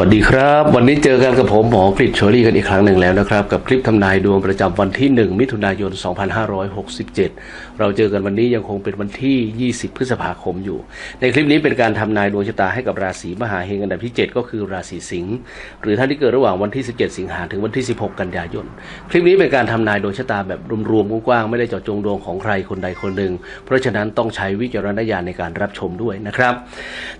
วัสดีครับ วันนี้เจอกันกับผมหมอกฤษโชลี่กันอีกครั้งหนึ่งแล้วนะครับ กับคลิปทำนายดวงประจำวันที่ 1 มิถุนายน 2567 เราเจอกันวันนี้ยังคงเป็นวันที่ 20 พฤษภาคมอยู่ ในคลิปนี้เป็นการทำนายดวงชะตาให้กับราศีมหาเฮงอันดับที่ 7 ก็คือราศีสิงห์หรือท่านที่เกิดระหว่างวันที่ 17 สิงหาถึงวันที่ 16 กันยายน คลิปนี้เป็นการทำนายดวงชะตาแบบรวมๆกว้างๆไม่ได้เจาะจงดวงของใครคนใดคนหนึ่ง เพราะฉะนั้นต้องใช้วิจารณญาณในการรับชมด้วยนะครับ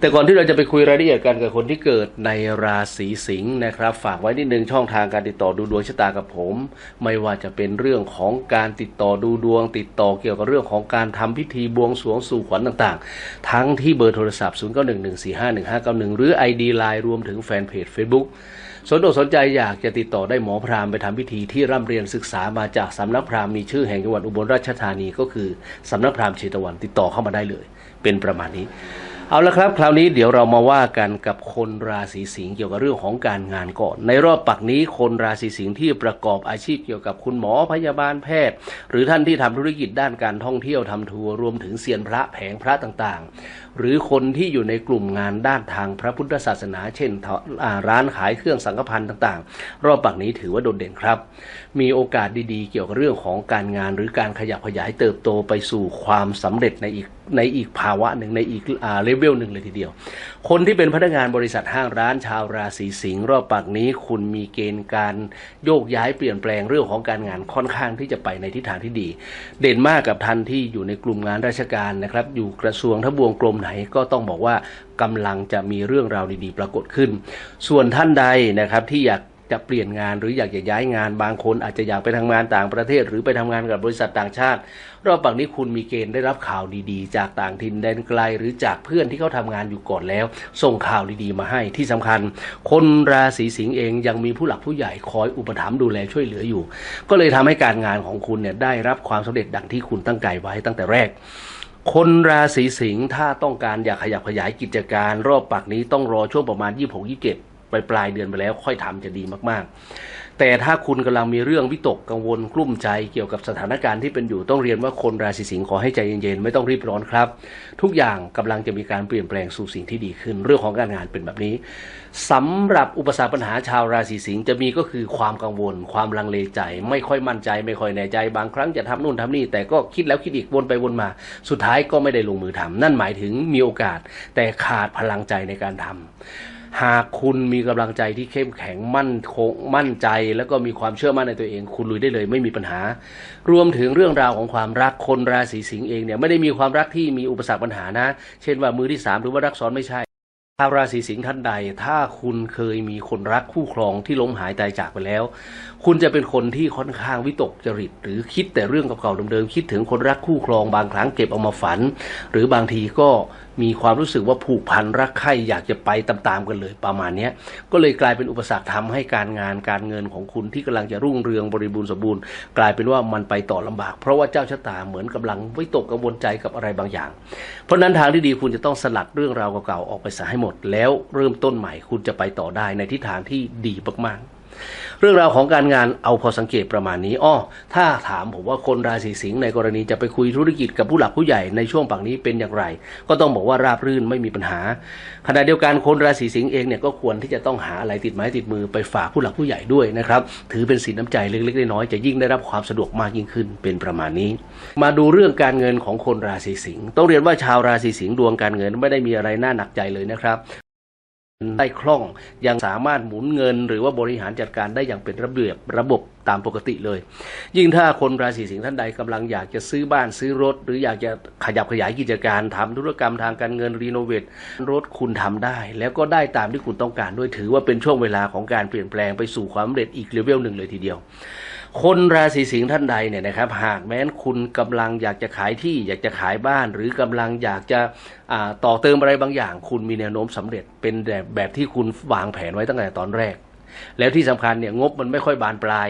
แต่ก่อนที่เราจะไปคุยรายละเอียดกันกับคนที่เกิดในราศีสิงห์นะครับ ฝากไว้นิดนึงช่องทางการติดต่อดูดวงชะตากับผม ไม่ว่าจะเป็นเรื่องของการติดต่อดูดวง ติดต่อเกี่ยวกับเรื่องของการทำพิธีบวงสรวงสู่ขวัญต่างๆ ทั้งที่เบอร์โทรศัพท์ 0911451591 หรือ ID ไลน์รวมถึงแฟนเพจ Facebook สนอกสนใจอยากจะติดต่อได้หมอพราหมณ์ไปทำพิธีที่ร่ำเรียนศึกษามาจากสำนักพราหมณ์มีชื่อแห่งจังหวัดอุบลราชธานีก็คือสำนักพราหมณ์เชตวันติดต่อเข้ามาได้เลย เป็นประมาณนี้ เอาละครับ คราวนี้เดี๋ยวเรามาว่ากันกับคนราศีสิงห์เกี่ยวกับเรื่องของการงานก่อน ในรอบปักนี้คนราศีสิงห์ที่ประกอบอาชีพเกี่ยวกับคุณหมอพยาบาลแพทย์ หรือท่านที่ทำธุรกิจด้านการท่องเที่ยวทำทัวร์รวมถึงเซียนพระแผงพระต่างๆ หรือคนที่อยู่ในกลุ่มงานด้านทางพระพุทธศาสนา เช่นร้านขายเครื่องสังฆพันธ์ต่างๆ รอบปักนี้ถือว่าโดดเด่นครับ มีโอกาสดีๆ เกี่ยวกับเรื่องของการงานหรือการขยับขยายเติบโตไปสู่ความสำเร็จในอีก ในอีกภาวะหนึ่งในอีกอ่าเลเวลหนึ่งเลยทีเดียว คนที่เป็นพนักงานบริษัทห้างร้านชาวราศีสิงห์รอบปักนี้ คุณมีเกณฑ์การโยกย้ายเปลี่ยนแปลงเรื่องของการงานค่อนข้างที่จะไปในทิศทางที่ดี เด่นมากกับท่านที่อยู่ในกลุ่มงานราชการนะครับ อยู่กระทรวงทบวงกรมไหนก็ต้องบอกว่ากำลังจะมีเรื่องราวดีๆ ปรากฏขึ้น ส่วนท่านใดนะครับที่อยาก จะเปลี่ยนงานหรืออยากจะย้ายงานบางคนอาจจะอยากไปทำงานต่างประเทศ หรือไปทำงานกับบริษัทต่างชาติ รอบปักนี้คุณมีเกณฑ์ได้รับข่าวดีๆ จากต่างถิ่นแดนไกล หรือจากเพื่อนที่เขาทำงานอยู่ก่อนแล้ว ส่งข่าวดีๆมาให้ที่สำคัญ คนราศีสิงห์เองยังมีผู้หลักผู้ใหญ่คอยอุปถัมภ์ดูแลช่วยเหลืออยู่ ก็เลยทำให้การงานของคุณเนี่ยได้รับความสำเร็จดังที่คุณตั้งใจไว้ตั้งแต่แรกคนราศีสิงห์ถ้าต้องการอยากขยับขยายกิจการรอบปักนี้ต้องรอช่วงประมาณ 26 27 ไปปลายเดือนไปแล้วค่อยทำจะดีมากๆ แต่ถ้าคุณกำลังมีเรื่องวิตกกังวลกลุ้มใจเกี่ยวกับสถานการณ์ที่เป็นอยู่ต้องเรียนว่าคนราศีสิงห์ขอให้ใจเย็นๆ ไม่ต้องรีบร้อนครับ ทุกอย่างกำลังจะมีการเปลี่ยนแปลงสู่สิ่งที่ดีขึ้น เรื่องของการงานเป็นแบบนี้สำหรับอุปสรรคปัญหาชาวราศีสิงห์จะมีก็คือความกังวล ความลังเลใจ ไม่ค่อยมั่นใจ ไม่ค่อยแน่ใจ บางครั้งจะทำนู่นทำนี่ แต่ก็คิดแล้วคิดอีกวนไปวนมา สุดท้ายก็ไม่ได้ลงมือทำนั่นหมายถึงมีโอกาส แต่ขาดพลังใจในการทำ หากคุณมีกำลังใจที่เข้มแข็งมั่นคงมั่นใจ แล้วก็มีความเชื่อมั่นในตัวเอง คุณลุยได้เลยไม่มีปัญหา รวมถึงเรื่องราวของความรักคนราศีสิงห์เองเนี่ยไม่ได้มีความรักที่มีอุปสรรคปัญหานะ เช่นว่ามือที่สามหรือว่ารักซ้อนไม่ใช่ ชาวราศีสิงห์ท่านใด ถ้าคุณเคยมีคนรักคู่ครองที่ล้มหายตายจากไปแล้ว คุณจะเป็นคนที่ค่อนข้างวิตกจริต หรือคิดแต่เรื่องเก่าๆเดิมๆคิดถึงคนรักคู่ครองบางครั้งเก็บเอามาฝัน หรือบางทีก็มีความรู้สึกว่าผูกพันรักใคร่อยากจะไปตามๆกันเลยประมาณนี้ก็เลยกลายเป็นอุปสรรคทำให้การงานการเงินของคุณที่กำลังจะรุ่งเรืองบริบูรณ์สมบูรณ์ กลายเป็นว่ามันไปต่อลำบาก เพราะว่าเจ้าชะตาเหมือนกำลังวิตกกังวลใจกับอะไรบางอย่าง เพราะฉะนั้นทางที่ดีคุณจะต้องสลัดเรื่องราวเก่าๆออกไปซะให้หมดแล้วเริ่มต้นใหม่คุณจะไปต่อได้ในทิศทางที่ดีมากๆ เรื่องราวของการงานเอาพอสังเกตประมาณนี้อ้อถ้าถามผมว่าคนราศีสิงห์ในกรณีจะไปคุยธุรกิจกับผู้หลักผู้ใหญ่ในช่วงปังนี้เป็นอย่างไร ก็ต้องบอกว่าราบรื่นไม่มีปัญหา ขณะเดียวกันคนราศีสิงห์เองเนี่ยก็ควรที่จะต้องหาอะไรติดไม้ติดมือไปฝากผู้หลักผู้ใหญ่ด้วยนะครับถือเป็นสินน้ำใจเล็กๆน้อยๆจะยิ่งได้รับความสะดวกมากยิ่งขึ้นเป็นประมาณนี้ มาดูเรื่องการเงินของคนราศีสิงห์ต้องเรียนว่าชาวราศีสิงห์ดวงการเงินไม่ได้มีอะไรน่าหนักใจเลยนะครับ ได้คล่องยังสามารถหมุนเงิน หรือว่าบริหารจัดการได้อย่างเป็นระเบียบระบบตามปกติเลย ยิ่งถ้าคนราศีสิงห์ท่านใดกำลังอยากจะซื้อบ้านซื้อรถ หรืออยากจะขยับขยายกิจการทำธุรกรรมทางการเงินรีโนเวทรถคุณทำได้ แล้วก็ได้ตามที่คุณต้องการด้วยถือว่าเป็นช่วงเวลาของการเปลี่ยนแปลงไปสู่ความสำเร็จอีกเลเวลหนึ่งเลยทีเดียว คนราศีสิงห์ท่านใดเนี่ยนะครับ หากแม้นคุณกำลังอยากจะขายที่อยากจะขายบ้าน หรือกำลังอยากจะต่อเติมอะไรบางอย่าง คุณมีแนวโน้มสำเร็จเป็นแบบแบบที่คุณวางแผนไว้ตั้งแต่ตอนแรก แล้วที่สำคัญเนี่ยงบมันไม่ค่อยบานปลาย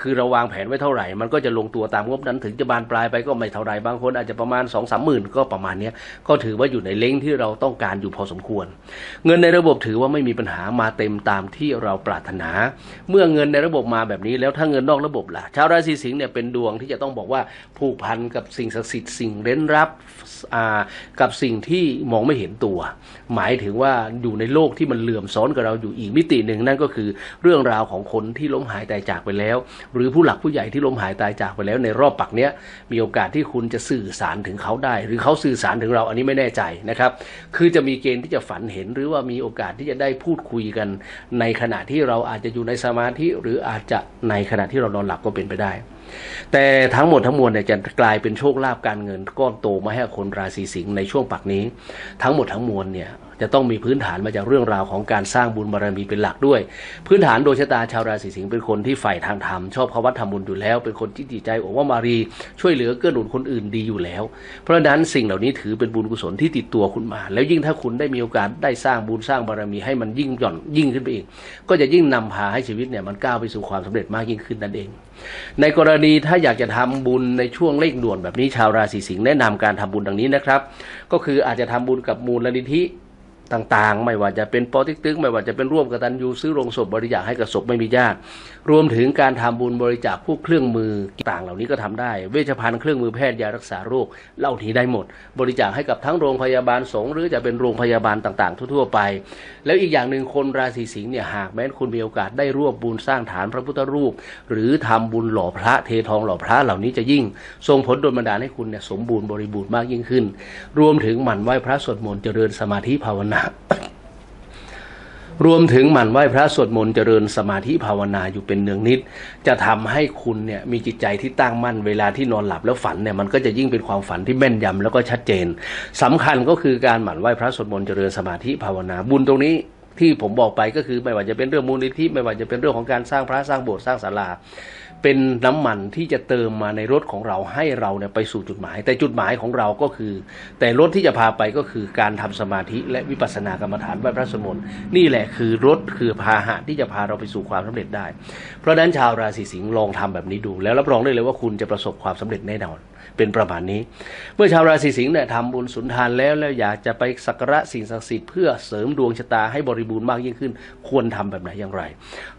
คือเราวางแผนไว้เท่าไหร่ มันก็จะลงตัวตามงบนั้นถึงจะบานปลายไปก็ไม่เท่าไหร่บางคนอาจจะประมาณ2องสามหมื่นก็ประมาณนี้ก็ถือว่าอยู่ในเล้งที่เราต้องการอยู่พอสมควร เงินในระบบถือว่าไม่มีปัญหามาเต็มตามที่เราปรารถนา เมื่อเงินในระบบมาแบบนี้ แล้วถ้าเงินนอกระบบล่ะชาวราศีสิงห์เนี่ยเป็นดวงที่จะต้องบอกว่าผูกพันกับสิ่งศักดิ์สิทธิ์สิ่งเร้นลับอ่ากับสิ่งที่มองไม่เห็นตัว หมายถึงว่าอยู่ในโลกที่มันเหลื่อมซ้อนกับเราอยู่อีกมิติหนึ่งนั่นก็คือเรื่องราวของคนที่ล้มหายตายจากไปแล้ว หรือผู้หลักผู้ใหญ่ที่ล้มหายตายจากไปแล้วในรอบปักเนี้ยมีโอกาสที่คุณจะสื่อสารถึงเขาได้ หรือเขาสื่อสารถึงเราอันนี้ไม่แน่ใจนะครับ คือจะมีเกณฑ์ที่จะฝันเห็น หรือว่ามีโอกาสที่จะได้พูดคุยกัน ในขณะที่เราอาจจะอยู่ในสมาธิหรืออาจจะในขณะที่เรานอนหลับก็เป็นไปได้แต่ทั้งหมดทั้งมวลเนี่ยจะกลายเป็นโชคลาภการเงินก้อนโตมาให้คนราศีสิงห์ในช่วงปักนี้ ทั้งหมดทั้งมวลเนี่ย จะต้องมีพื้นฐานมาจากเรื่องราวของการสร้างบุญบารมีเป็นหลักด้วย พื้นฐานโดยชะตาชาวราศีสิงห์เป็นคนที่ใฝ่ทางธรรม ชอบเขาวัดทำบุญอยู่แล้ว เป็นคนที่จิตใจโอว่ามารีช่วยเหลือเกื้อหนุนคนอื่นดีอยู่แล้ว เพราะนั้นสิ่งเหล่านี้ถือเป็นบุญกุศลที่ติดตัวคุณมา แล้วยิ่งถ้าคุณได้มีโอกาสได้สร้างบุญสร้างบารมีให้มันยิ่งหย่อนยิ่งขึ้นไปอีก ก็จะยิ่งนำพาให้ชีวิตเนี่ยมันก้าวไปสู่ความสำเร็จมากยิ่งขึ้นนั่นเอง ในกรณีถ้าอยากจะทำบุญในช่วงเร่งด่วนแบบนี้ชาวราศีสิงห์แนะนำการทำบุญดังนี้นะครับ ก็คืออาจจะทำบุญกับมูลนิธิ ต่างๆ ไม่ว่าจะเป็นปอติ๊กตึงไม่ว่าจะเป็นร่วมกตันยูซื้อโรงศพบริจาคให้กับศพไม่มีญาติรวมถึงการทำบุญบริจาคพวกเครื่องมือต่างเหล่านี้ก็ทำได้ เวชภัณฑ์เครื่องมือแพทย์ยารักษาโรคเล่านี้ได้หมด บริจาคให้กับทั้งโรงพยาบาลสงฆ์หรือจะเป็นโรงพยาบาลต่าง ๆ ทั่วๆไป แล้วอีกอย่างหนึ่งคนราศีสิงห์เนี่ยหากแม้นคุณมีโอกาสได้ร่วมบุญสร้างฐานพระพุทธรูป หรือทำบุญหล่อพระเททองหล่อพระเหล่านี้จะยิ่งส่งผลดลบันดาลให้คุณเนี่ยสมบูรณ์บริบูรณ์มากยิ่งขึ้น รวมถึงหมั่นไหว้พระสวดมนต์เจริญสมาธิภาวนารวมถึงหมั่นไหว้พระสวดมนต์เจริญสมาธิภาวนาอยู่เป็นเนืองนิด จะทำให้คุณเนี่ยมีจิตใจที่ตั้งมั่นเวลาที่นอนหลับแล้วฝันเนี่ยมันก็จะยิ่งเป็นความฝันที่แม่นยำแล้วก็ชัดเจนสำคัญก็คือการหมั่นไหว้พระสวดมนต์เจริญสมาธิภาวนาบุญตรงนี้ที่ผมบอกไปก็คือไม่ว่าจะเป็นเรื่องมูลนิธิไม่ว่าจะเป็นเรื่องของการสร้างพระสร้างโบสถ์สร้างศาลา เป็นน้ำมันที่จะเติมมาในรถของเราให้เราเนี่ยไปสู่จุดหมาย แต่จุดหมายของเราก็คือ แต่รถที่จะพาไปก็คือการทำสมาธิและวิปัสสนากรรมฐานไหว้พระสวดมนต์นี่แหละคือรถคือพาหะที่จะพาเราไปสู่ความสำเร็จได้ เพราะนั้นชาวราศีสิงห์ลองทำแบบนี้ดู แล้วรับรองได้เลยว่าคุณจะประสบความสำเร็จแน่นอนเป็นประมาณนี้ เมื่อชาวราศีสิงห์เนี่ยทำบุญสุนทานแล้วแล้วอยากจะไปสักการะสิ่งศักดิ์สิทธิ์เพื่อเสริมดวงชะตาให้บริบูรณ์มากยิ่งขึ้น ควรทำแบบไหนอย่างไร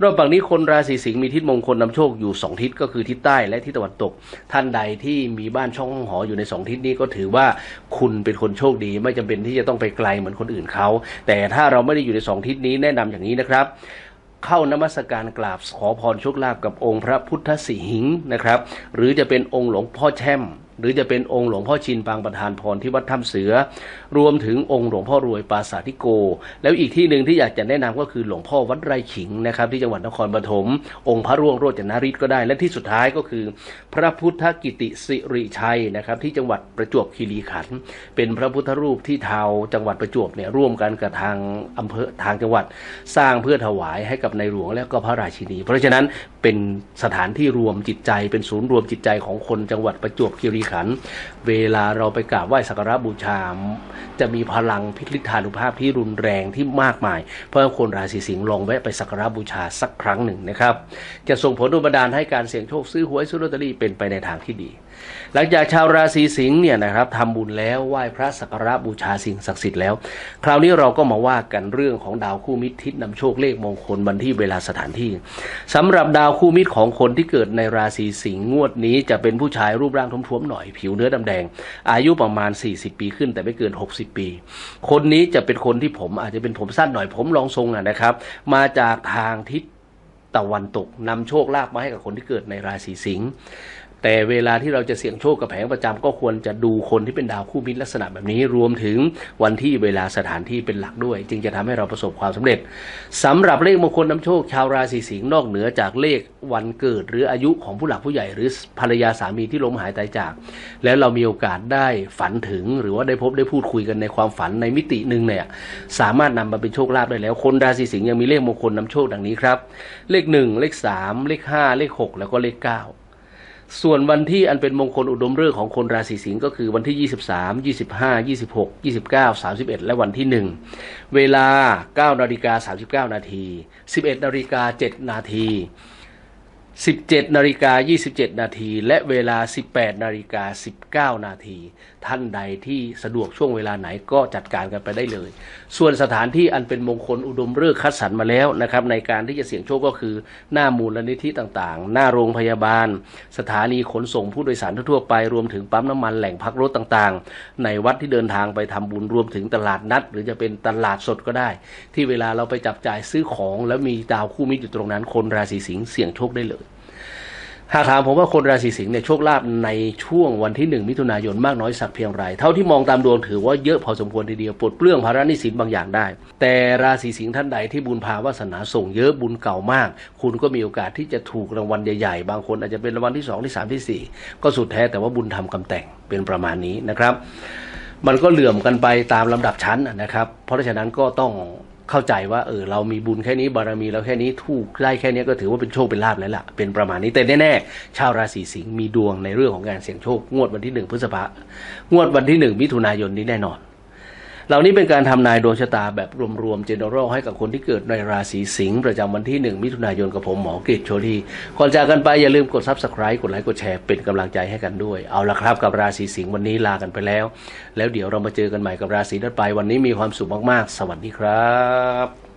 รอบฝั่งนี้คนราศีสิงห์มีทิศมงคลนำโชคอยู่สองทิศก็คือทิศใต้และทิศตะวันตก ท่านใดที่มีบ้านช่องหออยู่ในสองทิศนี้ก็ถือว่าคุณเป็นคนโชคดี ไม่จำเป็นที่จะต้องไปไกลเหมือนคนอื่นเขา แต่ถ้าเราไม่ได้อยู่ในสองทิศนี้แนะนำอย่างนี้นะครับเข้านมัสการกราบขอพรโชคลาภกับองค์พระพุทธสิหิงค์นะครับ หรือจะเป็นองค์หลวงพ่อแช่ม หรือจะเป็นองค์หลวงพ่อชินปางประธานพรที่วัดถ้ำเสือ รวมถึงองค์หลวงพ่อรวยปราสาทิโก แล้วอีกที่หนึ่งที่อยากจะแนะนำก็คือหลวงพ่อวัดไร่ขิงนะครับที่จังหวัดนครปฐมองค์พระร่วงโรจนฤทธิ์ก็ได้ และที่สุดท้ายก็คือ พระพุทธกิติสิริชัยนะครับที่จังหวัดประจวบคีรีขันธ์เป็นพระพุทธรูปที่เทาจังหวัดประจวบเนี่ยร่วมกันกับทางอำเภอทางจังหวัดสร้างเพื่อถวายให้กับในหลวงและก็พระราชินี เพราะฉะนั้นเป็นสถานที่รวมจิตใจเป็นศูนย์รวมจิตใจของคนจังหวัดประจวบคีรีขัน เวลาเราไปกราบไหว้สักการะบูชา จะมีพลังพิลิธานุภาพที่รุนแรงที่มากมาย เพราะคนราศีสิงห์ลองแวะไปสักการะบูชาสักครั้งหนึ่งนะครับ จะส่งผลดลบันดาลให้การเสี่ยงโชคซื้อหวยซื้อลอตเตอรี่เป็นไปในทางที่ดี หลังจากชาวราศีสิงห์เนี่ยนะครับทำบุญแล้วไหว้พระสักการะบูชาสิ่งศักดิ์สิทธิ์แล้ว คราวนี้เราก็มาว่ากันเรื่องของดาวคู่มิตรทิศนำโชคเลขมงคลวันที่เวลาสถานที่สำหรับดาวคู่มิตรของคนที่เกิดในราศีสิงห์งวดนี้จะเป็นผู้ชายรูปร่างท้วมๆหน่อยผิวเนื้อดำแดง อายุประมาณ 40 ปีขึ้นแต่ไม่เกิน 60 ปี คนนี้จะเป็นคนที่ผมอาจจะเป็นผมสั้นหน่อยผมรองทรงอะนะครับ มาจากทางทิศตะวันตกนำโชคลาภมาให้กับคนที่เกิดในราศีสิงห์ แต่เวลาที่เราจะเสี่ยงโชคกับแผงประจำก็ควรจะดูคนที่เป็นดาวคู่มิตรลักษณะแบบนี้รวมถึงวันที่เวลาสถานที่เป็นหลักด้วย จึงจะทำให้เราประสบความสำเร็จสำหรับเลขมงคลนำโชคชาวราศีสิงห์นอกเหนือจากเลขวันเกิด หรืออายุของผู้หลักผู้ใหญ่ หรือภรรยาสามีที่ล้มหายตายจาก แล้วเรามีโอกาสได้ฝันถึง หรือว่าได้พบได้พูดคุยกันในความฝันในมิติหนึ่งเนี่ยสามารถนำมาเป็นโชคลาภได้แล้ว คนราศีสิงห์ยังมีเลขมงคลนำโชคดังนี้ครับ เลขหนึ่งเลขสามเลขห้าเลขหกแล้วก็เลขเก้า ส่วนวันที่อันเป็นมงคลอุดมฤกษ์ของคนราศีสิงห์ก็คือวันที่ 23 25 26 29 31 และวันที่ 1 เวลา9นาฬิกา39 นาที 11นาฬิกา7นาที 17นาฬิกา27 นาทีและเวลา 18นาฬิกา19 นาที ท่านใดที่สะดวกช่วงเวลาไหนก็จัดการกันไปได้เลย ส่วนสถานที่อันเป็นมงคลอุดมฤกษ์คัดสรรมาแล้วนะครับในการที่จะเสี่ยงโชคก็คือ หน้ามูลนิธิต่างๆ หน้าโรงพยาบาล สถานีขนส่งผู้โดยสารทั่วไปรวมถึงปั๊มน้ำมันแหล่งพักรถต่างๆ ในวัดที่เดินทางไปทำบุญรวมถึงตลาดนัด หรือจะเป็นตลาดสดก็ได้ ที่เวลาเราไปจับจ่ายซื้อของ แล้วมีดาวคู่มิตรอยู่ตรงนั้นคนราศีสิงห์เสี่ยงโชคได้เลย หากถามผมว่าคนราศีสิงห์เนี่ยโชคลาภในช่วงวันที่หนึ่งมิถุนายนมากน้อยสักเพียงไร เท่าที่มองตามดวงถือว่าเยอะพอสมควรทีเดียวปลดเปลื้องภาระหนี้สินบางอย่างได้ แต่ราศีสิงห์ท่านใดที่บุญพาวาสนาส่งเยอะบุญเก่ามาก คุณก็มีโอกาสที่จะถูกรางวัลใหญ่ๆ บางคนอาจจะเป็นรางวัลที่สองที่สามที่สี่ก็สุดแท้แต่ว่าบุญทำกำแต่งเป็นประมาณนี้นะครับ มันก็เหลื่อมกันไปตามลำดับชั้นนะครับ เพราะฉะนั้นก็ต้อง เข้าใจว่าเออเรามีบุญแค่นี้บารมีเราแค่นี้ถูกไล่แค่นี้ก็ถือว่าเป็นโชคเป็นลาภแล้วล่ะเป็นประมาณนี้แต่แน่ๆชาวราศีสิงห์มีดวงในเรื่องของการเสี่ยงโชคงวดวันที่หนึ่งพฤษภางวดวันที่หนึ่งมิถุนายนนี้แน่นอน เหล่านี้เป็นการทำนายดวงชะตาแบบรวมๆ general ให้กับคนที่เกิดในราศีสิงห์ประจำวันที่ 1 มิถุนายนกับผมหมอกฤษโชลีก่อนจากกันไปอย่าลืมกด subscribe กดไลค์กดแชร์เป็นกำลังใจให้กันด้วย เอาละครับกับราศีสิงห์วันนี้ลากันไปแล้ว แล้วเดี๋ยวเรามาเจอกันใหม่กับราศีถัดไปวันนี้มีความสุขมากๆ สวัสดีครับ